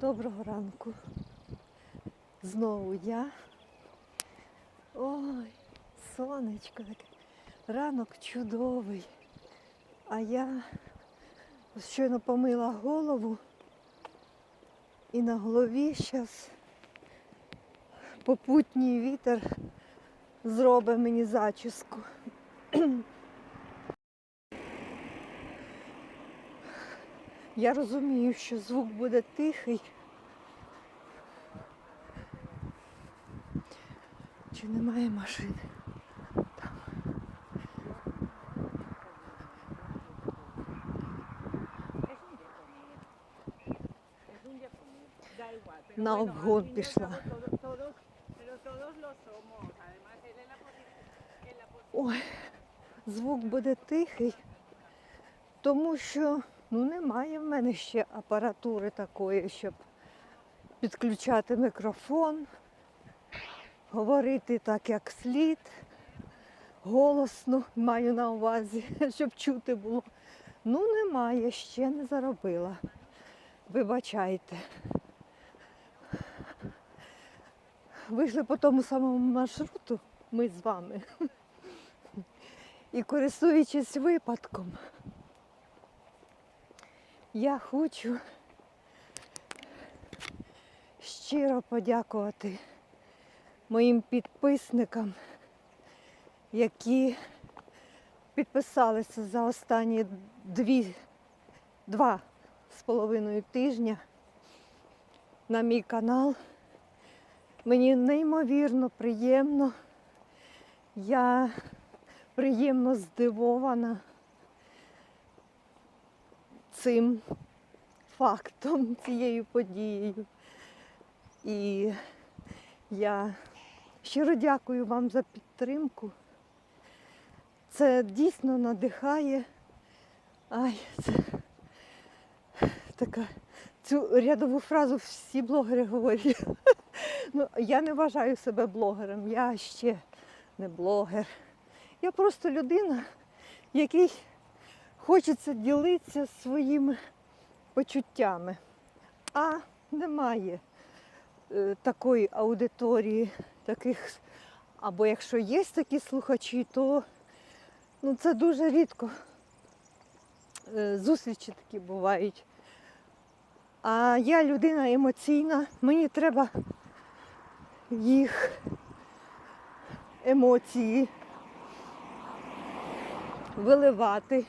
Доброго ранку. Знову я. Ой, сонечко таке. Ранок чудовий. А я щойно помила голову і на голові зараз попутній вітер зробить мені зачіску. Я розумію, що звук буде тихий. Чи немає машини? Там. Y al пішла. Ой, звук буде тихий, тому що ну, немає в мене ще апаратури такої, щоб підключати мікрофон, говорити так, як слід, голосно маю на увазі, щоб чути було. Ну, немає, ще не заробила. Вибачайте. Вийшли по тому самому маршруту, ми з вами. І користуючись випадком, я хочу щиро подякувати моїм підписникам, які підписалися за останні дві, два з половиною тижня на мій канал. Мені неймовірно приємно. Я приємно здивована цим фактом, цією подією. І я щиро дякую вам за підтримку. Це дійсно надихає. Ай, це така. Цю рядову фразу всі блогери говорять. Ну, я не вважаю себе блогером, я ще не блогер. Я просто людина, якій хочеться ділитися своїми почуттями. А немає е, такої аудиторії, таких, або якщо є такі слухачі, то ну, це дуже рідко. Е, Зустрічі такі бувають. А я людина емоційна, мені треба їх емоції виливати.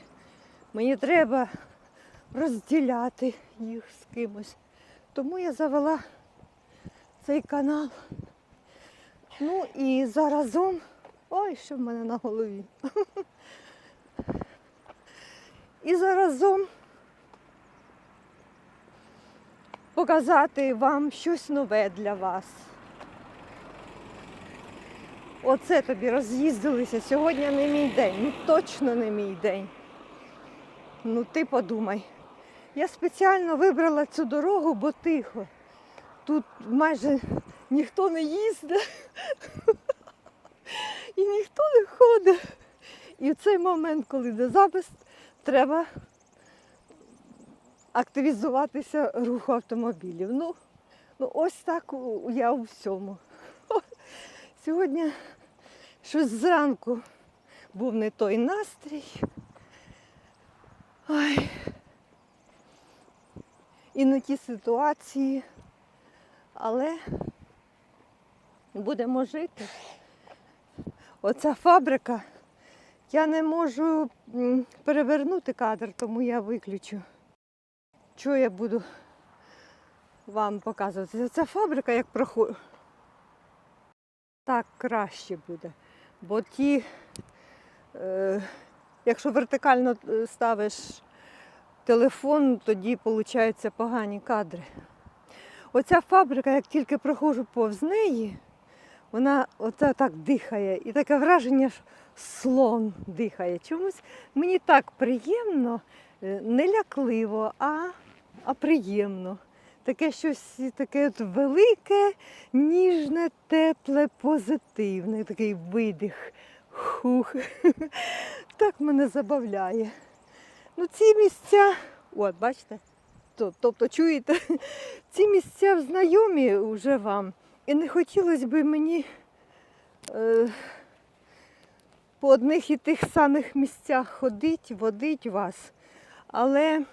Мені треба розділяти їх з кимось. Тому я завела цей канал. Ну і заразом. Ой, що в мене на голові. І заразом показати вам щось нове для вас. Оце тобі роз'їздилися. Сьогодні не мій день. Ну точно не мій день. Ну ти подумай. Я спеціально вибрала цю дорогу, бо тихо. Тут майже ніхто не їздить і ніхто не ходить. І в цей момент, коли йде запис, треба активізуватися руху автомобілів. Ну, ну ось так я у всьому. Сьогодні щось зранку був не той настрій. Ой. І не ті ситуації, але будемо жити. Оця фабрика, я не можу перевернути кадр, тому я виключу. Що я буду вам показувати? Ця фабрика, як проходить, так краще буде. Бо ті, е, якщо вертикально е, ставиш телефон, тоді виходять погані кадри. Оця фабрика, як тільки проходжу повз неї, вона оце так дихає. І таке враження, що слон дихає. Чомусь мені так приємно, е, не лякливо, а, а приємно. Таке щось таке от велике, ніжне, тепле, позитивне, такий видих. Хух. Так мене забавляє. Ну ці місця, от, бачите, Тобто, чуєте, ці місця знайомі вже вам. І не хотілося б мені е, по одних і тих самих місцях ходити, водити вас. Але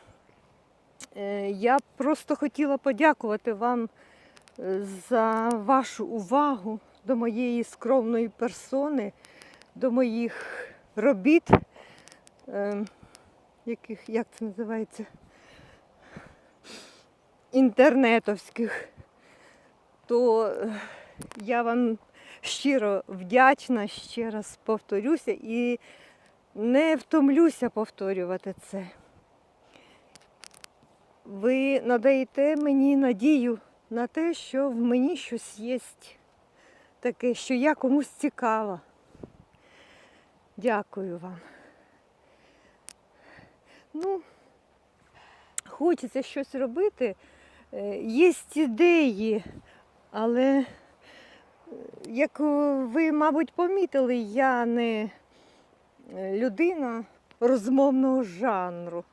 е, я просто хотіла подякувати вам е, за вашу увагу до моєї скромної персони, до моїх робіт, е, яких, як це називається, інтернетовських. То е, я вам щиро вдячна, ще раз повторюся і не втомлюся повторювати це. Ви надаєте мені надію на те, що в мені щось є таке, що я комусь цікава. Дякую вам. Ну, хочеться щось робити. Е, Є ідеї, але, е, як ви, мабуть, помітили, я не е, людина розмовного жанру.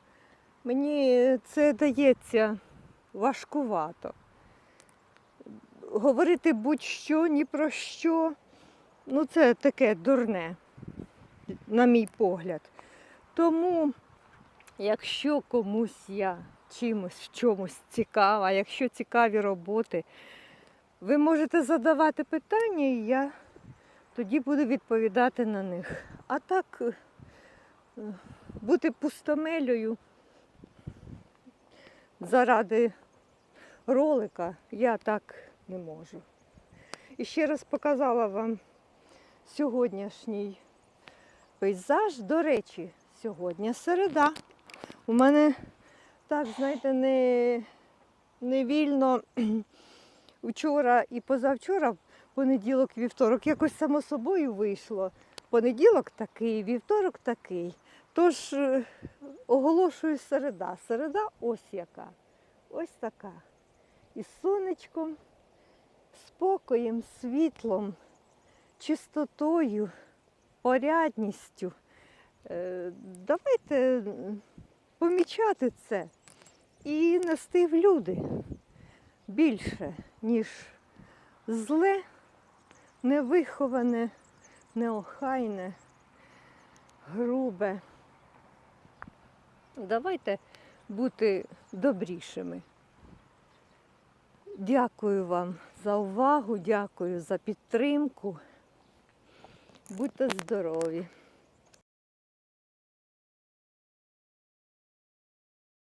Мені це дається важкувато. Говорити будь-що, ні про що, ну це таке дурне, на мій погляд. Тому, якщо комусь я чимось в чомусь цікава, якщо цікаві роботи, ви можете задавати питання, і я тоді буду відповідати на них. А так е, бути пустомелею заради ролика я так не можу. І ще раз показала вам сьогоднішній пейзаж. До речі, сьогодні середа. У мене так, знаєте, не, не вільно вчора і позавчора, понеділок, вівторок, якось само собою вийшло. Понеділок такий, вівторок такий. Тож е, оголошую середа. Середа ось яка. Ось така. Із сонечком, спокоєм, світлом, чистотою, порядністю. Е, Давайте помічати це і нести в люди більше, ніж зле, невиховане, неохайне, грубе. Давайте бути добрішими. Дякую вам за увагу, дякую за підтримку. Будьте здорові!